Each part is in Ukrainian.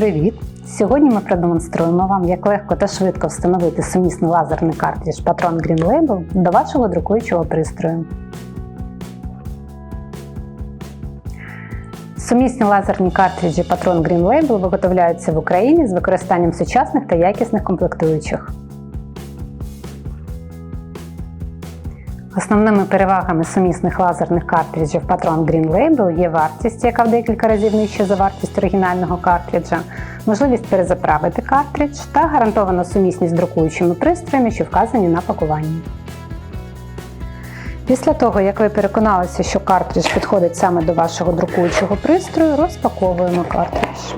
Привіт! Сьогодні ми продемонструємо вам, як легко та швидко встановити сумісний лазерний картридж Patron Green Label до вашого друкуючого пристрою. Сумісні лазерні картриджі Patron Green Label виготовляються в Україні з використанням сучасних та якісних комплектуючих. Основними перевагами сумісних лазерних картриджів Patron Green Label є вартість, яка в декілька разів нижча за вартість оригінального картриджа, можливість перезаправити картридж та гарантована сумісність з друкуючими пристроями, що вказані на пакуванні. Після того, як ви переконалися, що картридж підходить саме до вашого друкуючого пристрою, розпаковуємо картридж.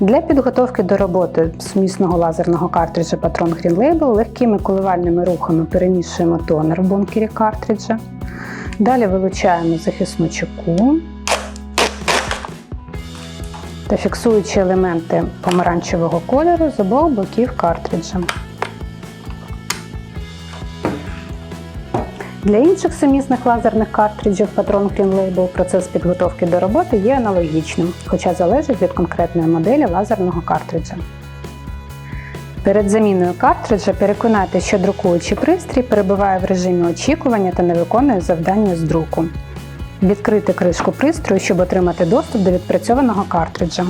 Для підготовки до роботи сумісного лазерного картриджа Patron Green Label легкими коливальними рухами перемішуємо тонер в бункері картриджа. Далі вилучаємо захисну чеку та фіксуючи елементи помаранчевого кольору з обох боків картриджа. Для інших сумісних лазерних картриджів Patron Green Label процес підготовки до роботи є аналогічним, хоча залежить від конкретної моделі лазерного картриджа. Перед заміною картриджа переконайтеся, що друкуючий пристрій перебуває в режимі очікування та не виконує завдання з друку. Відкрити кришку пристрою, щоб отримати доступ до відпрацьованого картриджа.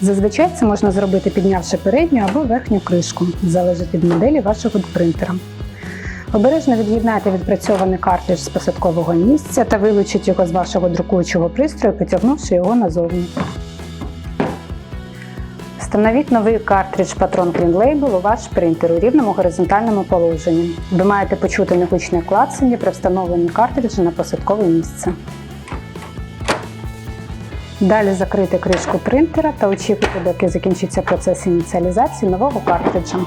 Зазвичай це можна зробити піднявши передню або верхню кришку, залежить від моделі вашого принтера. Обережно від'єднайте відпрацьований картридж з посадкового місця та вилучіть його з вашого друкуючого пристрою, потягнувши його назовні. Встановіть новий картридж Patron Green Label у ваш принтер у рівному горизонтальному положенні. Ви маєте почути негучне клацання при встановленні картриджа на посадкове місце. Далі закрити кришку принтера та очікуйте, доки закінчиться процес ініціалізації нового картриджа.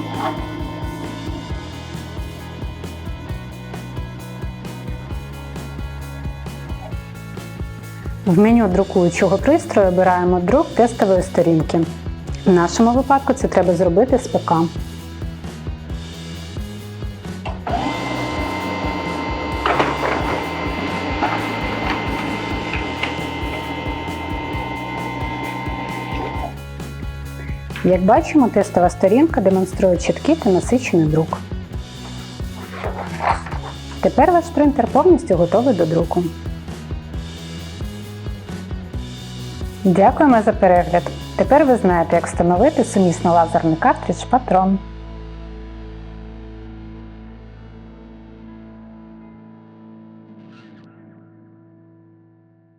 В меню друкуючого пристрою обираємо друк тестової сторінки. В нашому випадку це треба зробити з ПК. Як бачимо, тестова сторінка демонструє чіткий та насичений друк. Тепер ваш принтер повністю готовий до друку. Дякуємо за перегляд! Тепер ви знаєте, як встановити сумісно лазерний картридж Patron.